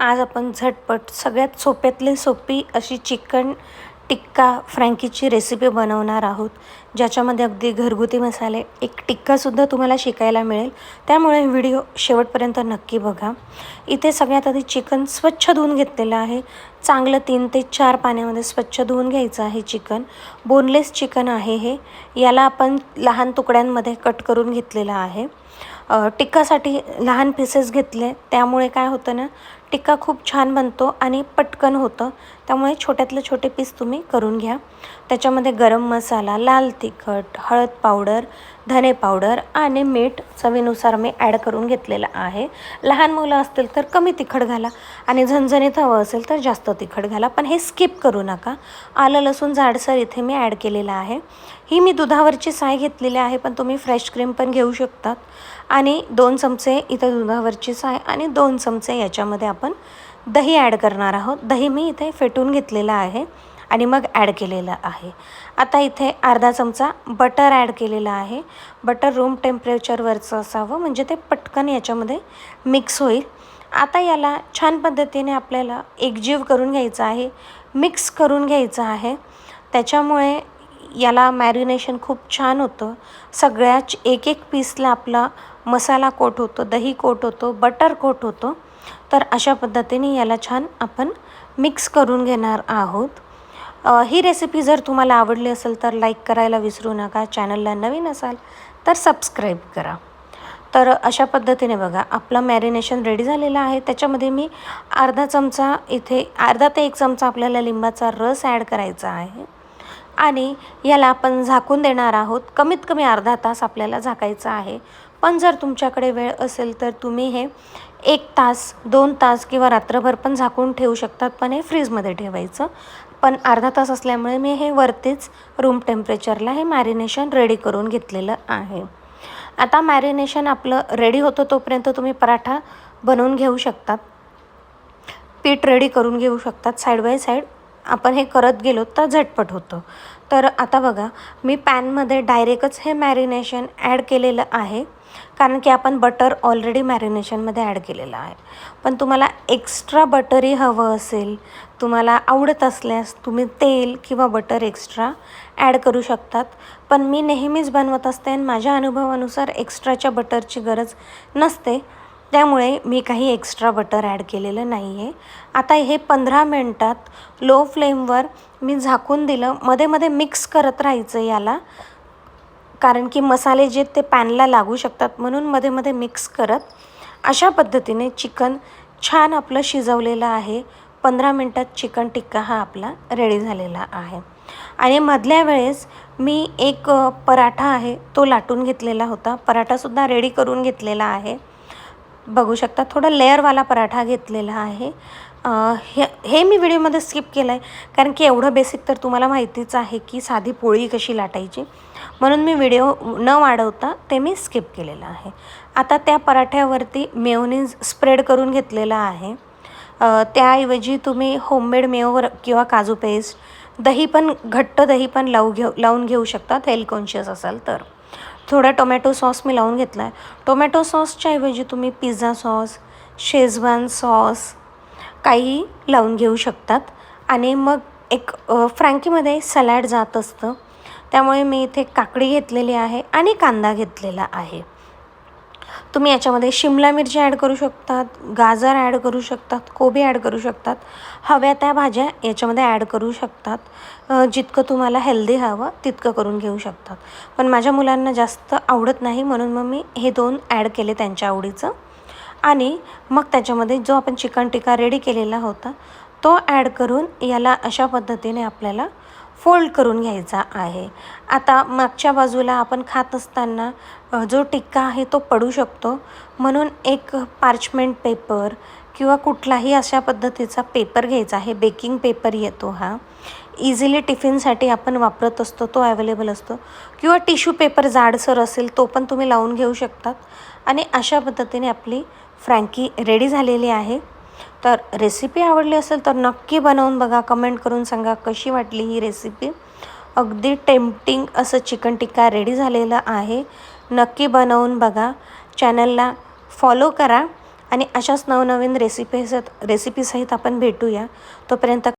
आज आपण झटपट सगळ्यात सोप्यातली सोपी अशी चिकन टिक्का फ्रँकीची रेसिपी बनवणार आहोत. ज्याच्यामध्ये अगदी घरगुती मसाले एक टिक्कासुद्धा तुम्हाला शिकायला मिळेल. त्यामुळे व्हिडिओ शेवटपर्यंत नक्की बघा. इथे सगळ्यात आधी चिकन स्वच्छ धुवून घेतलेलं आहे. चांगलं तीन ते चार पाण्यामध्ये स्वच्छ धुवून घ्यायचं आहे चिकन. बोनलेस चिकन आहे हे. याला आपण लहान तुकड्यांमध्ये कट करून घेतलेलं आहे. टिक्कासाठी लहान पीसेस घेतले. त्यामुळे काय होतं ना टिक्का खूप छान बनतो आणि पटकन होतं. त्यामुळे छोट्यातले छोटे पीस तुम्ही करून घ्या. त्याच्यामध्ये गरम मसाला लाल तिखट हळद पावडर धने पावडर आणि मीठ चवीनुसार मी ॲड करून घेतलेलं आहे. लहान मुलं असतील तर कमी तिखट घाला आणि झणझणीत हवं असेल तर जास्त तिखट घाला. पण हे स्किप करू नका. आलं लसूण जाडसर इथे मी ॲड केलेलं आहे. ही मी दुधावरची साय घेतलेली आहे पण तुम्ही फ्रेश क्रीम पण घेऊ शकतात. आणि दोन चमचे इथं दुधावरचीच आहे आणि दोन चमचे याच्यामध्ये आपण दही ॲड करणार आहोत. दही मी इथे फेटून घेतलेलं आहे आणि मग ॲड केलेलं आहे. आता इथे अर्धा चमचा बटर ॲड केलेलं आहे. बटर रूम टेम्परेचरवरचं असावं म्हणजे ते पटकन याच्यामध्ये मिक्स होईल. आता याला छान पद्धतीने आपल्याला एकजीव करून घ्यायचं आहे मिक्स करून घ्यायचं आहे. त्याच्यामुळे याला मॅरिनेशन खूप छान होतं. सगळ्याच एक एक पीसला आपला मसाला कोट होतो दही कोट होतो बटर कोट होतो. तर अशा पद्धतीने याला छान आपण मिक्स करून घेणार आहोत. ही रेसिपी जर तुम्हाला आवडली असेल तर लाईक करायला विसरू नका चॅनलला नवीन असाल तर सबस्क्राईब करा. तर अशा पद्धतीने बघा आपलं मॅरिनेशन रेडी झालेलं आहे. त्याच्यामध्ये मी अर्धा चमचा इथे अर्धा ते एक चमचा आपल्याला लिंबाचा रस ॲड करायचा आहे. आणि याला आपण झाकून देणार आहोत. कमीत कमी अर्धा तास आपल्याला झाकायचं आहे. पण जर तुमच्याकडे वेळ असेल तर तुम्ही हे एक तास दोन तास किंवा रात्रभर पण झाकून ठेवू शकतात पण हे फ्रीजमध्ये ठेवायचं. पण अर्धा तास असल्यामुळे मी हे वरतीच रूम टेम्परेचरला हे मॅरिनेशन रेडी करून घेतलेलं आहे. आता मॅरिनेशन आपलं रेडी होतं तोपर्यंत तुम्ही पराठा बनवून घेऊ शकतात. पीठ रेडी करून घेऊ शकतात. साईड बाय साईड आपण हे करत गेलो तर झटपट होतं. तर आता बघा मी पॅनमध्ये डायरेक्टच हे मॅरिनेशन ॲड केलेलं आहे कारण की आपण बटर ऑलरेडी मॅरिनेशनमध्ये ॲड केलेलं आहे. पण तुम्हाला एक्स्ट्रा बटरही हवं असेल तुम्हाला आवडत असल्यास तुम्ही तेल किंवा बटर एक्स्ट्रा ॲड करू शकतात. पण मी नेहमीच बनवत असते आणि माझ्या अनुभवानुसार एक्स्ट्राच्या बटरची गरज नसते. त्यामुळे मी काही एक्स्ट्रा बटर ॲड केलेलं नाही आहे आता हे पंधरा मिनटात लो फ्लेमवर मी झाकून दिलं. मध्ये मध्ये मिक्स करत राहायचं याला. कारण की मसाले जे ते पॅनला लागू शकतात. म्हणून मध्ये मध्ये मिक्स करत. अशा पद्धतीने चिकन छान आपलं शिजवलेलं आहे. पंधरा मिनटात चिकन टिक्का हा आपला रेडी झालेला आहे. आणि मधल्या वेळेस मी एक पराठा आहे तो लाटून घेतलेला होता. पराठासुद्धा रेडी करून घेतलेला आहे. बघू शकता. थोडा लेअरवाला पराठा घेतलेला आहे. हे हे मी व्हिडिओमध्ये स्किप केलं आहे कारण की एवढं बेसिक तर तुम्हाला माहितीच आहे की साधी पोळी कशी लाटायची. म्हणून मी व्हिडिओ न वाढवता ते मी स्किप केलेलं आहे. आता त्या पराठ्यावरती मेओनीज स्प्रेड करून घेतलेला आहे. त्याऐवजी तुम्ही होममेड मेओवर किंवा काजू पेस्ट दही पण घट्ट दही पण लावू घेऊ लावून घेऊ शकतात हेल्थ कॉन्शियस असाल तर. थोडा टोमॅटो सॉस मी लावून घेतला आहे टोमॅटो सॉसच्या ऐवजी तुम्ही पिझ्झा सॉस शेजवान सॉस काही लावून घेऊ शकतात. आणि मग एक फ्रँकीमध्ये सलॅड जात असतं. त्यामुळे मी इथे काकडी घेतलेली आहे आणि कांदा घेतलेला आहे. तुम्ही याच्यामध्ये शिमला मिरची ॲड करू शकतात गाजर ॲड करू शकतात कोबी ॲड करू शकतात. हव्या त्या भाज्या याच्यामध्ये ॲड करू शकतात. जितकं तुम्हाला हेल्दी हवं तितकं करून घेऊ शकतात. पण माझ्या मुलांना जास्त आवडत नाही म्हणून मग मी हे दोन ॲड केले त्यांच्या आवडीचं. आणि मग त्याच्यामध्ये जो आपण चिकन टिक्का रेडी केलेला होता तो ॲड करून याला अशा पद्धतीने आपल्याला फोल्ड करून घ्यायचा आहे. आता मागच्या बाजूला आपण खात असताना जो टिक्का आहे तो पडू शकतो. म्हणून एक पार्चमेंट पेपर किंवा कुठलाही अशा पद्धतीचा पेपर घ्यायचा आहे. बेकिंग पेपर येतो हा. इझिली टिफिनसाठी आपण वापरत असतो तो अवेलेबल असतो. किंवा टिश्यू पेपर जाडसर असेल तो पण तुम्ही लावून घेऊ शकतात. आणि अशा पद्धतीने आपली फ्रँकी रेडी झालेली आहे. तर रेसिपी आवडली असेल तर नक्की बनवून बघा. कमेंट करून सांगा कशी वाटली ही रेसिपी अगदी टेम्पटिंग असं चिकन टिक्का रेडी झालेलं आहे. नक्की बनवून बघा. चॅनलला फॉलो करा. आणि अशाच नवनवीन रेसिपीस रेसिपीसहित आपण भेटूया. तोपर्यंत